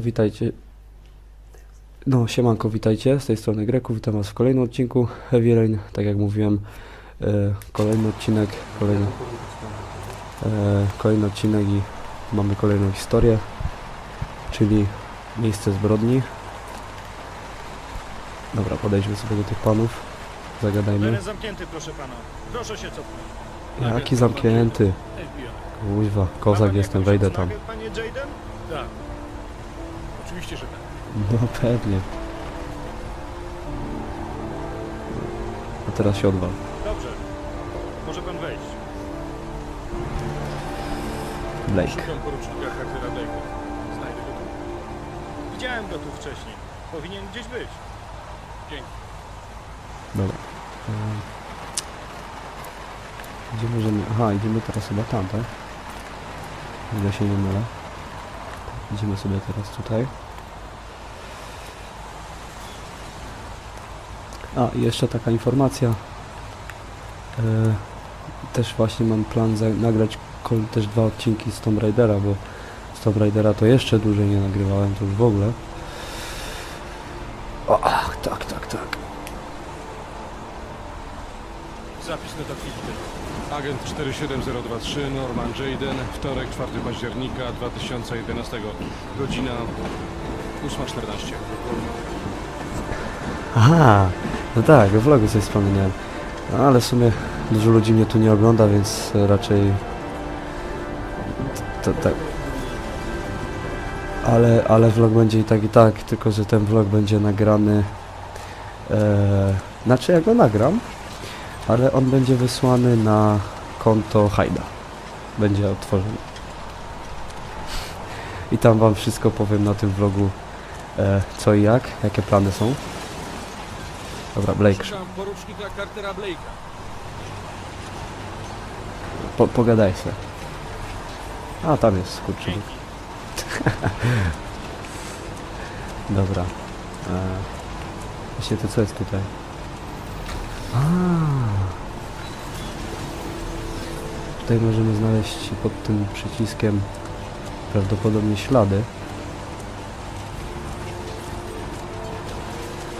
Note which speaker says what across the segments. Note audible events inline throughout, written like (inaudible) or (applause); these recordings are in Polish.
Speaker 1: To witajcie. No, siemanko, witajcie. Z tej strony Greku. Witam Was w kolejnym odcinku Heavy Rain. Tak jak mówiłem, e, kolejny odcinek, kolejny, e, kolejny odcinek i mamy kolejną historię, czyli miejsce zbrodni. Dobra, podejdźmy sobie do tych panów, zagadajmy.
Speaker 2: Teren zamknięty, proszę pana. Proszę się cofnąć.
Speaker 1: Jaki zamknięty.
Speaker 2: FBI.
Speaker 1: Kuźwa, kozak jestem, wejdę tam.
Speaker 2: Panie Jaden? Tak. Oczywiście, że tak.
Speaker 1: No pewnie. A teraz się odwal.
Speaker 2: Dobrze. Może pan wejść.
Speaker 1: Blake.
Speaker 2: Szukam porucznika Blake'a. Znajdę go tu? Widziałem go tu wcześniej. Powinien gdzieś być. Dzięki.
Speaker 1: Dobra. Ehm. Gdzie możemy... Aha, idziemy teraz chyba tam, tak? Ile się nie mylę. Idziemy sobie teraz tutaj. A, i jeszcze taka informacja. E, też właśnie mam plan nagrać też dwa odcinki z Tomb Raidera, bo z Tomb Raidera to jeszcze dłużej nie nagrywałem, to już w ogóle. O, ach, tak, tak, tak.
Speaker 2: Zapis notatniki.
Speaker 3: Agent 47023 Norman Jaden, wtorek 4 października 2011, godzina 8.14.
Speaker 1: Aha, no tak, w vlogu coś. No, ale w sumie dużo ludzi mnie tu nie ogląda, więc raczej... To, tak. Ale, ale vlog będzie i tak i tak, tylko że ten vlog będzie nagrany... E, znaczy ja go nagram, ale on będzie wysłany na konto Hajda. Będzie otworzony. I tam wam wszystko powiem na tym vlogu, e, co i jak, jakie plany są. Dobra, Blake,
Speaker 3: Szukam porucznika Cartera Blake'a.
Speaker 1: po, pogadaj se. A, tam jest skurczyk.
Speaker 2: Dzięki. (laughs)
Speaker 1: Dobra. E, właśnie to co jest tutaj? A. Tutaj możemy znaleźć pod tym przyciskiem prawdopodobnie ślady.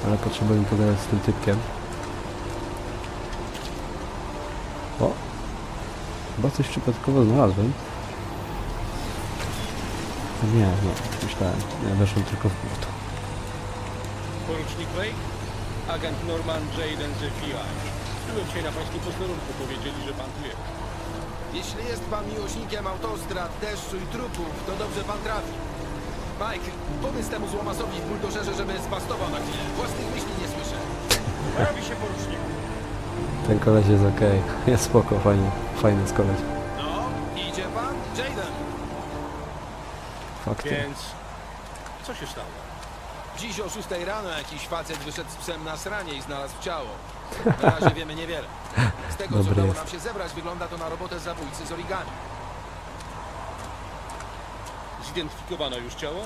Speaker 1: Ale potrzebujemy pogadać z tym typkiem. O! Chyba coś przypadkowo znalazłem. Nie, nie, myślałem. Nie, weszłem tylko w błoto.
Speaker 3: Porucznik Blake? Agent Norman Jaden z FBI. Byłem dzisiaj na pańskim posterunku, powiedzieli, że pan tu jest.
Speaker 4: Jeśli jest pan miłośnikiem autostrad, deszczu i trupów, to dobrze pan trafi. Mike, powiedz temu złomasowi w buldożerze, żeby zbastował na chwilę. Własnych myśli nie słyszę.
Speaker 2: Robi się porucznik.
Speaker 1: Ten koleś jest okej. Jest spoko, fajny, fajny jest koleś.
Speaker 4: No, idzie pan? Jaden.
Speaker 1: Fakty.
Speaker 2: Więc... Co się stało?
Speaker 4: Dziś o 6 rano jakiś facet wyszedł z psem na sranie i znalazł ciało. Na razie wiemy niewiele. Z tego, co
Speaker 1: Dobry
Speaker 4: udało
Speaker 1: jest.
Speaker 4: nam się zebrać, wygląda to na robotę zabójcy z origami.
Speaker 3: Zidentyfikowano już ciało?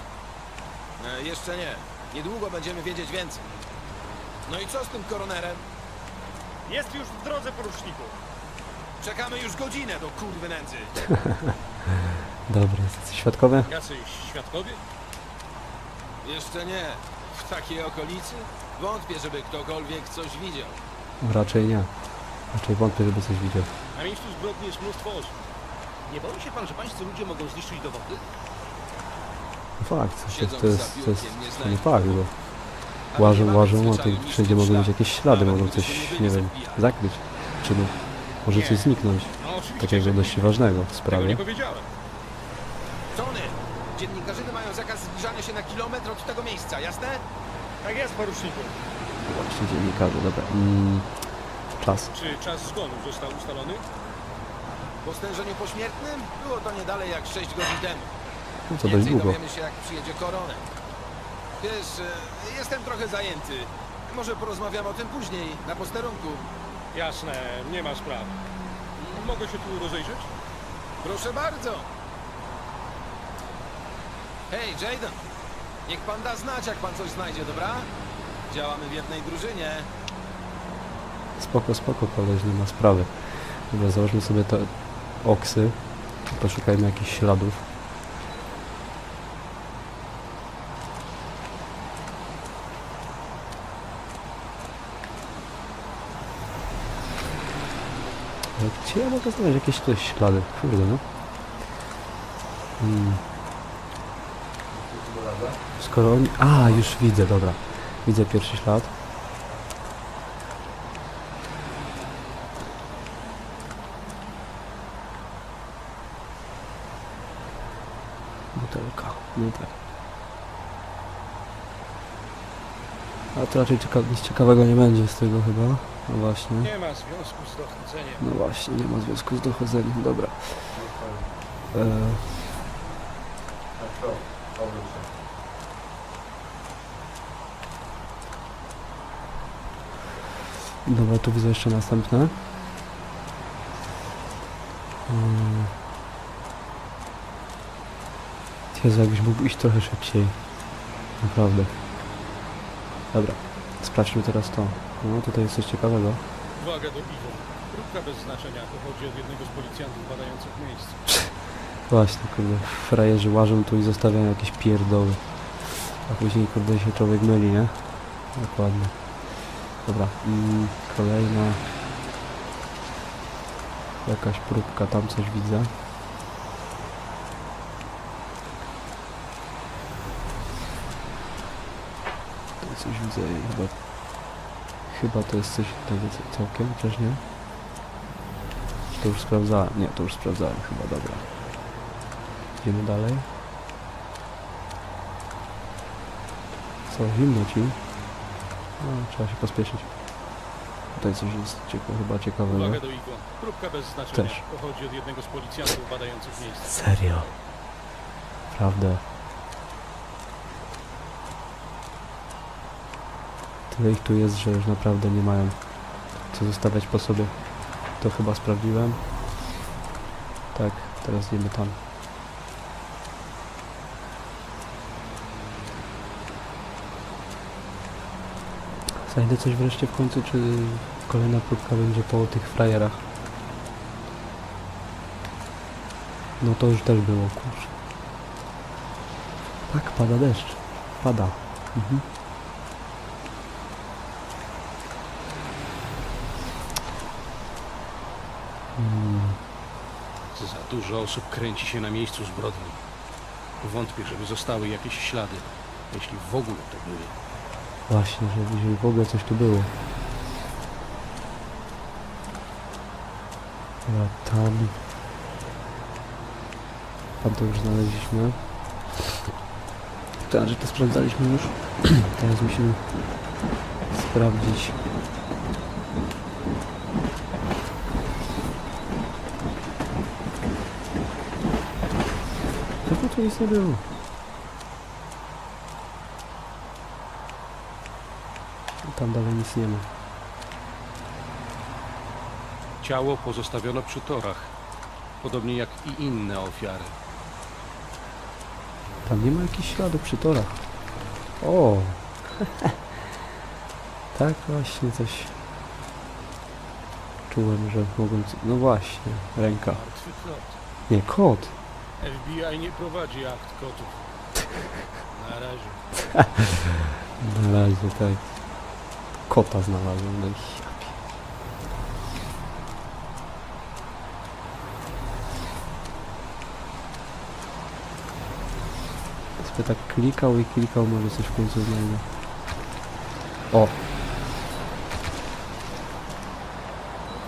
Speaker 4: E, jeszcze nie. Niedługo będziemy wiedzieć więcej. No i co z tym koronerem?
Speaker 2: Jest już w drodze, poruczniku.
Speaker 4: Czekamy już godzinę do kurwy nędzy. (laughs)
Speaker 1: Dobra, jesteś świadkowie?
Speaker 3: Jacyś świadkowie?
Speaker 4: Jeszcze nie. W takiej okolicy? Wątpię, żeby ktokolwiek coś widział.
Speaker 1: Raczej nie. Raczej wątpię, żeby coś widział.
Speaker 3: Na miejscu zbrodni jest mnóstwo osób. Nie boi się pan, że pańscy ludzie mogą zniszczyć dowody?
Speaker 1: No fakt, to,
Speaker 4: Siedzą
Speaker 1: to, jest, to jest to nie fakt, bo łażą, łażą, a tu wszędzie mogą być jakieś ślady, mogą coś, nie wiem, zakryć. Czy no, może coś zniknąć.
Speaker 3: No
Speaker 1: Takiego dość ważnego w sprawie.
Speaker 3: nie powiedziałem.
Speaker 4: Tony, dziennikarzyny mają zakaz zbliżania się na kilometr od tego miejsca, jasne?
Speaker 2: Tak jest, poruczniku.
Speaker 1: Właśnie dziennikarze, dobra. Mm, czas.
Speaker 3: Czy czas zgonu został ustalony?
Speaker 4: Po stężeniu pośmiertnym było to nie dalej jak 6 godzin temu.
Speaker 1: No to dość
Speaker 4: Więcej
Speaker 1: długo.
Speaker 4: dowiemy się jak przyjedzie koroner. Wiesz, e, jestem trochę zajęty. Może porozmawiamy o tym później, na posterunku.
Speaker 3: Jasne, nie ma sprawy. Mogę się tu rozejrzeć?
Speaker 4: Proszę bardzo. Hej, Jaden. Niech pan da znać, jak pan coś znajdzie, dobra? Działamy w jednej drużynie.
Speaker 1: Spoko, spoko, koleś, nie ma sprawy. Dobra, założmy sobie te oksy. Poszukajmy jakichś śladów. Gdzie ja mogę znaleźć jakieś tutaj ślady? Kurde, no. Hmm. Skoro oni... A, już widzę, dobra. Widzę pierwszy ślad. Butelka. No tak. A to raczej cieka nic ciekawego nie będzie z tego chyba. No właśnie.
Speaker 3: Nie ma związku z dochodzeniem.
Speaker 1: No właśnie, nie ma związku z dochodzeniem. Dobra. E, dobra, tu widzę jeszcze następne. Mm. Jezu, jakbyś mógł iść trochę szybciej. Naprawdę. Dobra, sprawdźmy teraz to. No, tutaj jest coś ciekawego.
Speaker 3: Uwaga do piwo. Próbka bez znaczenia pochodzi od jednego z policjantów badających miejsce. (laughs)
Speaker 1: Właśnie, kurde, frajerzy łażą tu i zostawiają jakieś pierdoły. A później, kurde, się człowiek myli, nie? Dokładnie. Dobra, mm, kolejna... Jakaś próbka, tam coś widzę. Tutaj coś widzę chyba... Chyba to jest coś c- całkiem, chociaż nie? To już sprawdzałem, nie, to już sprawdzałem chyba, dobra. Idziemy dalej. Co, zimno ci? No, trzeba się pospieszyć. Tutaj coś jest cieka chyba ciekawego.
Speaker 3: Uwaga do igła. Próbka bez znaczenia
Speaker 1: Też.
Speaker 3: pochodzi od jednego z policjantów badających miejsce.
Speaker 1: Serio? Prawda. Tyle ich tu jest, że już naprawdę nie mają co zostawiać po sobie. To chyba sprawdziłem. Tak, teraz idziemy tam. Znajdę coś wreszcie w końcu, czy kolejna próbka będzie po tych frajerach? No to już też było, kurczę. Tak, pada deszcz. Pada. Mhm. Mm,
Speaker 3: Za dużo osób kręci się na miejscu zbrodni. Wątpię, żeby zostały jakieś ślady, jeśli w ogóle to były.
Speaker 1: właśnie, że jeżeli w ogóle coś tu było. Dobra, tam. Tam to już znaleźliśmy. Tak, że to sprawdzaliśmy już. Teraz musimy sprawdzić. Tu nic nie było? Tam dalej nic nie ma.
Speaker 3: Ciało pozostawiono przy torach, podobnie jak i inne ofiary.
Speaker 1: Tam nie ma jakichś śladów przy torach. O! (laughs) tak właśnie coś czułem, że mogą... c- No właśnie, ręka. Nie, kot!
Speaker 3: FBI nie prowadzi akt kotów. Na razie.
Speaker 1: Na razie tak. Kota znalazłem. No i ja pie- Sobie tak klikał i klikał, może coś w końcu znajdę. O!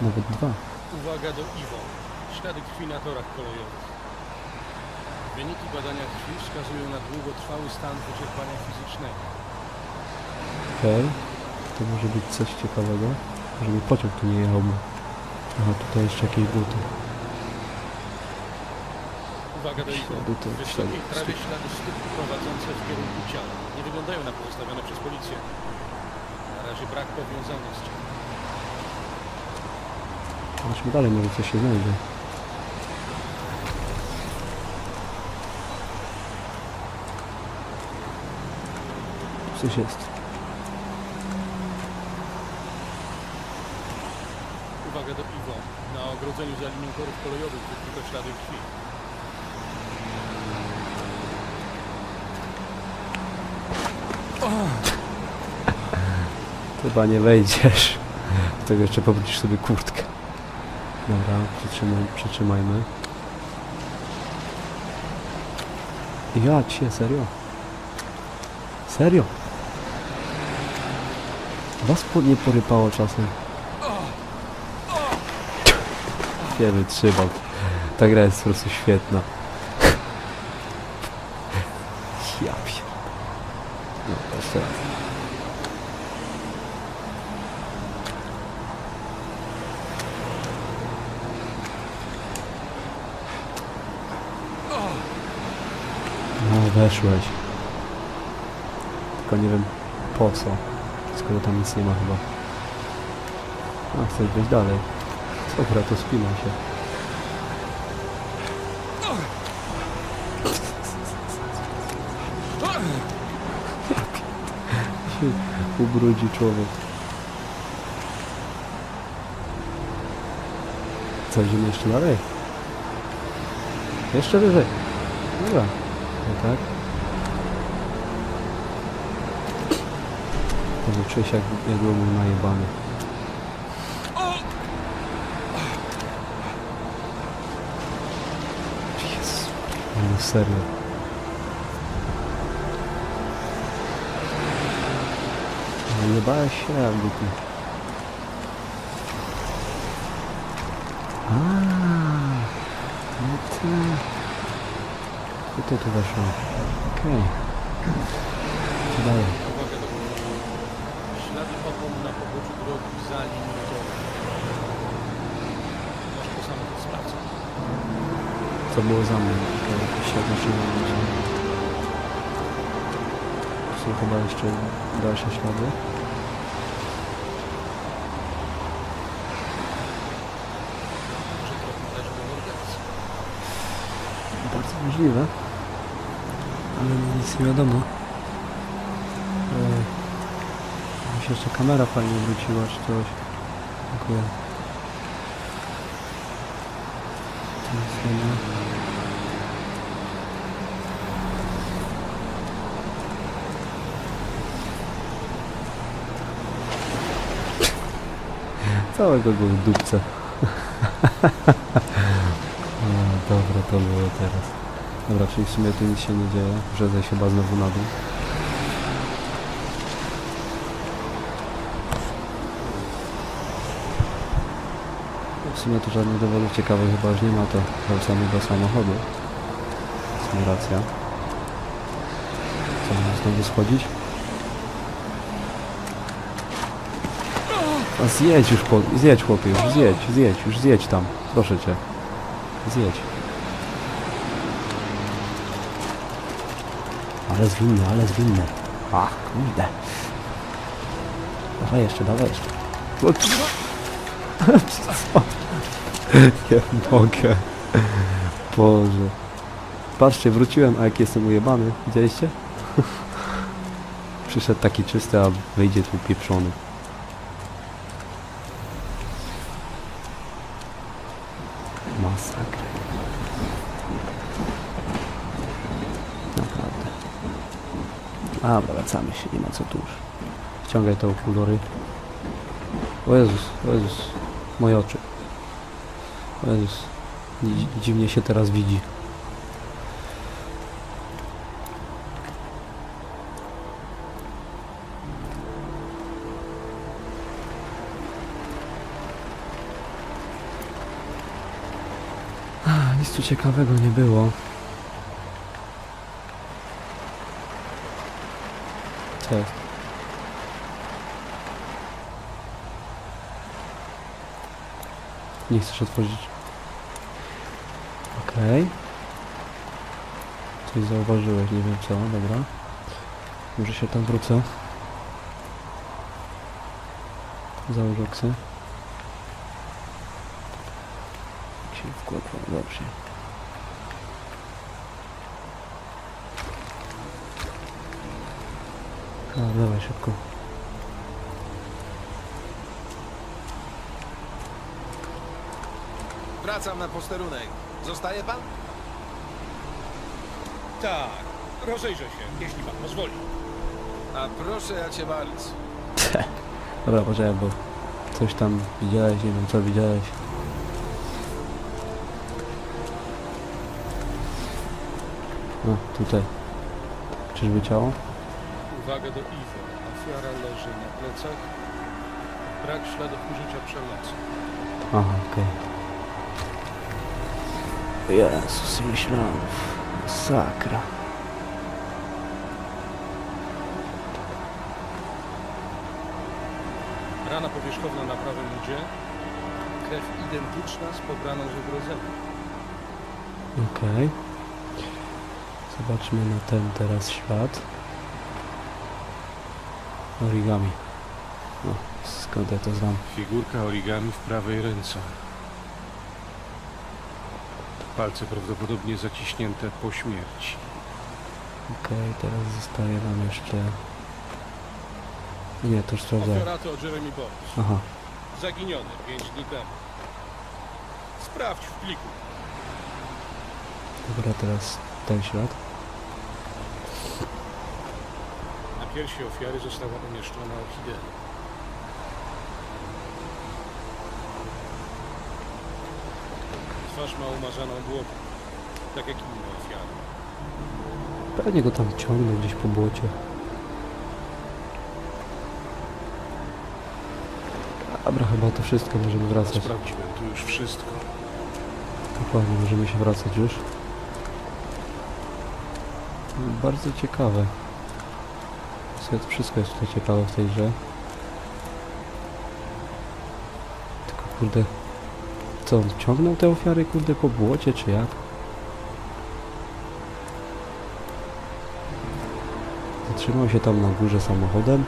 Speaker 1: Nawet dwa.
Speaker 3: Uwaga do IWO. Ślady krwi na torach kolejowych. Wyniki badania krwi wskazują na długotrwały stan wyczerpania fizycznego.
Speaker 1: Okej. To może być coś ciekawego. Żeby pociąg tu nie jechał. Aha, tutaj jeszcze jakieś buty.
Speaker 3: Uwaga do IWO.
Speaker 1: Buty,
Speaker 3: W
Speaker 1: ślady.
Speaker 3: trawie ślady stóp prowadzące w kierunku ciała. Nie wyglądają na pozostawione przez policję. Na razie brak powiązania z ciałem.
Speaker 1: Zobaczmy dalej, może coś się znajdzie. Coś jest.
Speaker 3: Uwaga do IWO. Na ogrodzeniu za linią torów kolejowych wykryto ślady krwi.
Speaker 1: Chyba nie wejdziesz. Do tego jeszcze powrócisz sobie kurtkę. Dobra, przytrzymaj, przytrzymajmy. Ja cię, serio? Serio? Was nie porypało czasem? Nie wytrzymał. Ta gra jest po prostu świetna. Ja. No, jeszcze raz. No, weszłeś. Tylko nie wiem po co. Skoro tam nic nie ma chyba. A, chcesz wejść dalej. Dobra, to spinam się. się (laughs) ubrudzi człowiek. Co, jeszcze dalej? Jeszcze wyżej. Dobra. No tak. To czuję się jak, jak byłem najebany. Jezu. No serio. No nie bałeś się, jakby ty. Aaa, no ty. I ty tu weszło. Okej. Co dalej?
Speaker 3: Uwaga do góry. Ślady opon na poboczu drogi za linią toru. Masz po samochód sprawdzę.
Speaker 1: Co było za mną? Jakieś odnoszenie Są chyba jeszcze dalsze ślady.
Speaker 3: Może trochę.
Speaker 1: Bardzo możliwe. Ale nic nie wiadomo. E, się jeszcze kamera fajnie wróciła, czy coś. Dziękuję. Całego go w dupce. (laughs) O, dobra, to było teraz. Dobra, czyli w sumie tu nic się nie dzieje. Wrzedzę się chyba znowu na dół. W sumie tu żadnych dowodów ciekawych chyba już nie ma, to wracamy do samochodu. W sumie racja. Co, mam znowu schodzić? A zjedź już po... Zjedź chłopie, już zjedź, zjedź, już zjedź tam. Proszę cię. Zjedź. Ale zwinny, ale zwinny. Ach, kurde. Dawaj jeszcze, dawaj jeszcze. O, (laughs) co? (laughs) Nie mogę. Boże. Patrzcie, wróciłem, a jak jestem ujebany. Widzieliście? (laughs) Przyszedł taki czysty, a wyjdzie tu pieprzony. Masakra. Naprawdę. A, wracamy się, nie ma co tu już. Ściągaj te okulory. O Jezus, o Jezus. Moje oczy. Jezus. Dzi- Dziwnie się teraz widzi. Nic tu ciekawego nie było. Co? Nie chcesz otworzyć. Okej. Coś zauważyłeś, nie wiem co, dobra. Może się tam wrócę. Załóż oksy. Jak się wkładło, dobrze. A, dawaj szybko.
Speaker 4: Wracam na posterunek. Zostaje pan?
Speaker 2: Tak, rozejrzę się, jeśli pan pozwoli.
Speaker 4: A proszę ja cię bardzo. (laughs)
Speaker 1: Dobra, poczekaj, bo coś tam widziałeś, nie wiem co widziałeś. No, tutaj. Czyżby ciało?
Speaker 3: Uwaga do Iwo. Ofiara leży na plecach. Brak śladów użycia przemocy.
Speaker 1: Aha, okej. Jezus, ile śladów. Sakra.
Speaker 3: Rana powierzchowna na prawym udzie. Krew identyczna z pobraną z ugrodzenia.
Speaker 1: Okej. Zobaczmy na ten teraz ślad. Origami. No, skąd ja to znam?
Speaker 3: Figurka origami w prawej ręce. Palce prawdopodobnie zaciśnięte po śmierci.
Speaker 1: Okej, teraz zostaje nam jeszcze... Nie, to już sprawdzałem.
Speaker 3: Ofiara to Jeremy.
Speaker 1: Aha,
Speaker 3: Zaginiony 5 dni temu. Sprawdź w pliku.
Speaker 1: dobra, teraz ten ślad.
Speaker 3: Na piersi ofiary została umieszczona orchidea. Twarz ma umarzaną błotem, tak jak inne ofiary.
Speaker 1: Pewnie go tam ciągnął gdzieś po błocie. Dobra, chyba to wszystko, możemy wracać.
Speaker 3: Sprawdźmy tu już wszystko.
Speaker 1: Dokładnie, możemy się wracać już. Bardzo ciekawe. W sumie to wszystko jest tutaj ciekawe w tej grze. Tylko kurde... Co, on ciągnął te ofiary kurde po błocie, czy jak? Zatrzymał się tam na górze samochodem.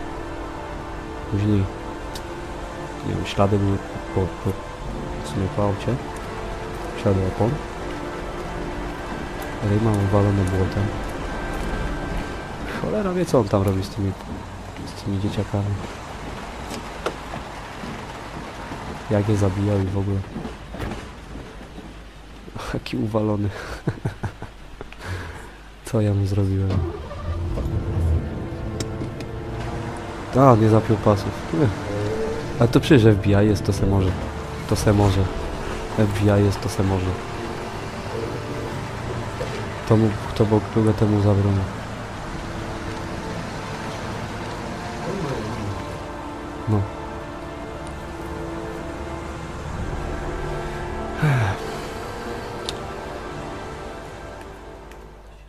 Speaker 1: Później... Nie wiem, ślady były po, po, w sumie po aucie ślady opon. Ale i mam błotem. Cholera wie co on tam robi z tymi, z tymi dzieciakami. Jak je zabijał i w ogóle. Jaki uwalony. Co ja mu zrobiłem? A, nie zapiął pasów. A to przecież FBI jest, to se może. To se może. FBI jest, to se może. To mu, kto Bóg kogo temu zabroni. No.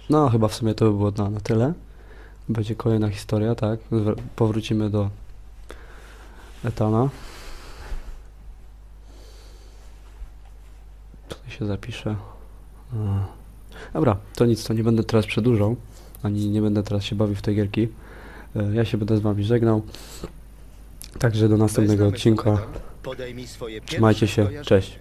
Speaker 1: No, chyba w sumie to by było na, na tyle. Będzie kolejna historia, tak? Wr- Powrócimy do Etana. Tutaj się zapiszę. Dobra, to nic, to nie będę teraz przedłużał, ani nie będę teraz się bawił w te gierki. E, Ja się będę z wami żegnał. Także do następnego odcinka. Trzymajcie się, cześć.